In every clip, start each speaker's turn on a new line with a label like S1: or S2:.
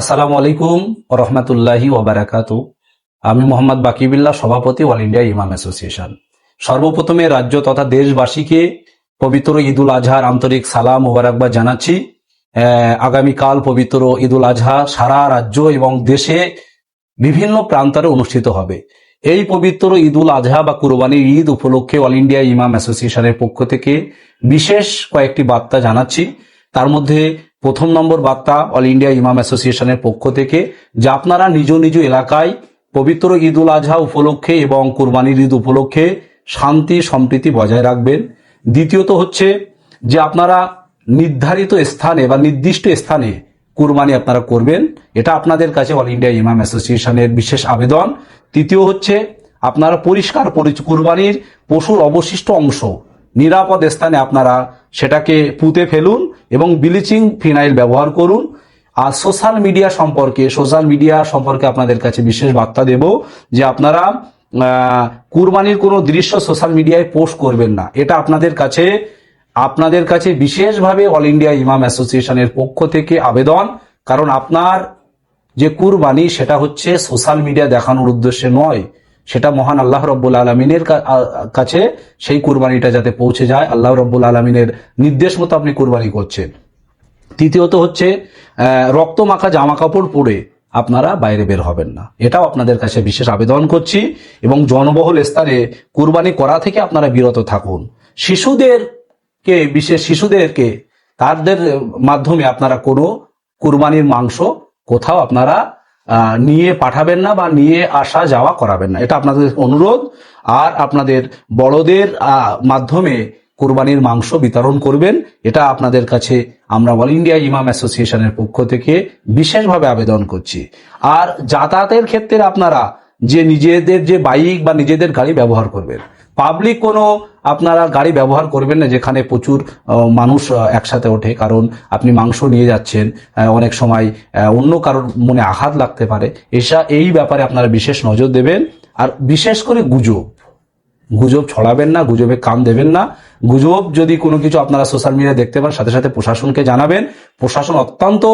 S1: আসসালামু আলাইকুম রহমতুল্লাহি ওবারাকাত। আমি মোহাম্মদ বাকিবিল্লাহ, সভাপতি অল ইন্ডিয়া ইমাম অ্যাসোসিয়েশন। সর্বপ্রথমে রাজ্য তথা দেশবাসীকে পবিত্র ঈদুল আজহার আন্তরিক সালাম মোবারকবাদ জানাচ্ছি। আগামীকাল পবিত্র ঈদুল আজহা সারা রাজ্য এবং দেশে বিভিন্ন প্রান্তরে অনুষ্ঠিত হবে। এই পবিত্র ঈদুল আজহা বা কুরবানির ঈদ উপলক্ষে অল ইন্ডিয়া ইমাম অ্যাসোসিয়েশনের পক্ষ থেকে বিশেষ কয়েকটি বার্তা জানাচ্ছি। তার মধ্যে প্রথম নম্বর বার্তা অল ইন্ডিয়া ইমাম অ্যাসোসিয়েশনের পক্ষ থেকে, যে আপনারা নিজ নিজ এলাকায় পবিত্র ঈদুল আজহা উপলক্ষে এবং কুরবানির ঈদ উপলক্ষে শান্তি, সম্প্রীতি বজায় রাখবেন। দ্বিতীয়ত হচ্ছে যে আপনারা নির্ধারিত স্থানে বা নির্দিষ্ট স্থানে কুরবানি আপনারা করবেন। এটা আপনাদের কাছে অল ইন্ডিয়া ইমাম অ্যাসোসিয়েশনের বিশেষ আবেদন। তৃতীয় হচ্ছে আপনারা পরিষ্কার কুরবানির পশুর অবশিষ্ট অংশ নিরাপদ স্থানে আপনারা সেটাকে পুঁতে ফেলুন এবং ব্লিচিং ফিনাইল ব্যবহার করুন। আর সোশ্যাল মিডিয়া সম্পর্কে, সোশ্যাল মিডিয়া সম্পর্কে আপনাদের কাছে বিশেষ বার্তা দেব যে আপনারা কুরবানির কোনো দৃশ্য সোশ্যাল মিডিয়ায় পোস্ট করবেন না। এটা আপনাদের কাছে আপনাদের কাছে বিশেষভাবে অল ইন্ডিয়া ইমাম অ্যাসোসিয়েশনের পক্ষ থেকে আবেদন। কারণ আপনার যে কুরবানি, সেটা হচ্ছে সোশ্যাল মিডিয়া দেখানোর উদ্দেশ্যে নয়। সেটা মহান আল্লাহ রব্বুল আলমিনের কাছে সেই কুরবানিটা যাতে পৌঁছে যায়, আল্লাহ রব্বুল আলমিনের নির্দেশ মতো আপনি কুরবানি করছেন। তৃতীয়ত হচ্ছে রক্ত মাখা জামা কাপড় পরে আপনারা বাইরে বের হবেন না। এটাও আপনাদের কাছে বিশেষ আবেদন করছি এবং জনবহুল স্থানে কুরবানি করা থেকে আপনারা বিরত থাকুন। শিশুদেরকে, বিশেষ শিশুদেরকে, তাদের মাধ্যমে আপনারা কোনো কুরবানির মাংস কোথাও আপনারা নিয়ে পাঠাবেন না বা নিয়ে আসা যাওয়া করাবেন না। এটা আপনাদের অনুরোধ। আর আপনাদের বড়দের মাধ্যমে কোরবানির মাংস বিতরণ করবেন। এটা আপনাদের কাছে আমরা অল ইন্ডিয়া ইমাম অ্যাসোসিয়েশনের পক্ষ থেকে বিশেষভাবে আবেদন করছি। আর যাতায়াতের ক্ষেত্রে আপনারা যে নিজেদের যে বাইক বা নিজেদের গাড়ি ব্যবহার করবেন পাবলিক কোনো আপনারা গাড়ি ব্যবহার করবেন না যেখানে প্রচুর মানুষ একসাথে ওঠে। কারণ আপনি মাংস নিয়ে যাচ্ছেন অনেক সময় অন্য কারোর মনে আঘাত লাগতে পারে। এসা এই ব্যাপারে আপনারা বিশেষ নজর দেবেন। আর বিশেষ করে গুজব। গুজব ছড়াবেন না, গুজবে কান দেবেন না। গুজব যদি কোনো কিছু আপনারা সোশ্যাল মিডিয়ায় দেখতে পান, সাথে সাথে প্রশাসনকে জানাবেন। প্রশাসন অত্যন্ত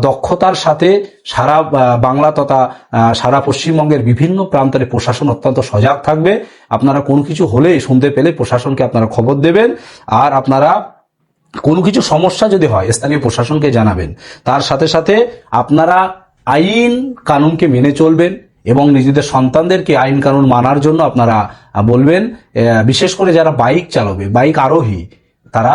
S1: দক্ষতার সাথে সারা বাংলা তথা সারা পশ্চিমবঙ্গের বিভিন্ন প্রান্তরে প্রশাসন অত্যন্ত সজাগ থাকবে। আপনারা কোনো কিছু হলেই শুনতে পেলে প্রশাসনকে আপনারা খবর দেবেন। আর আপনারা কোনো কিছু সমস্যা যদি হয়, স্থানীয় প্রশাসনকে জানাবেন। তার সাথে সাথে আপনারা আইন কানুনকে মেনে চলবেন। এবং নিজেদের সন্তানদেরকে আইন কানুন মানার জন্য আপনারা বলবেন বিশেষ করে যারা বাইক চালাবে, বাইক আরোহী, তারা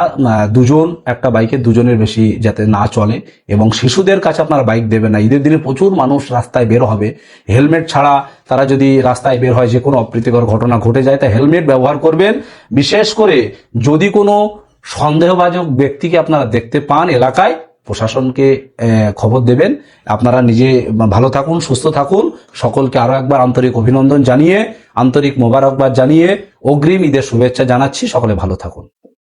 S1: দুজন, একটা বাইকে দুজনের বেশি যাতে না চলে, এবং শিশুদের কাছে আপনারা বাইক দেবেন না। ঈদের দিনে প্রচুর মানুষ রাস্তায় বের হবে। হেলমেট ছাড়া তারা যদি রাস্তায় বের হয় যে কোনো অপ্রীতিকর ঘটনা ঘটে যায়, তা হেলমেট ব্যবহার করবেন। বিশেষ করে যদি কোনো সন্দেহভাজক ব্যক্তিকে আপনারা দেখতে পান এলাকায় প্রশাসনকে খবর দেবেন। আপনারা নিজে ভালো থাকুন, সুস্থ থাকুন। সকলকে আরও একবার আন্তরিক অভিনন্দন জানিয়ে, আন্তরিক মোবারকবাদ জানিয়ে অগ্রিম ঈদের শুভেচ্ছা জানাচ্ছি। সকলে ভালো থাকুন।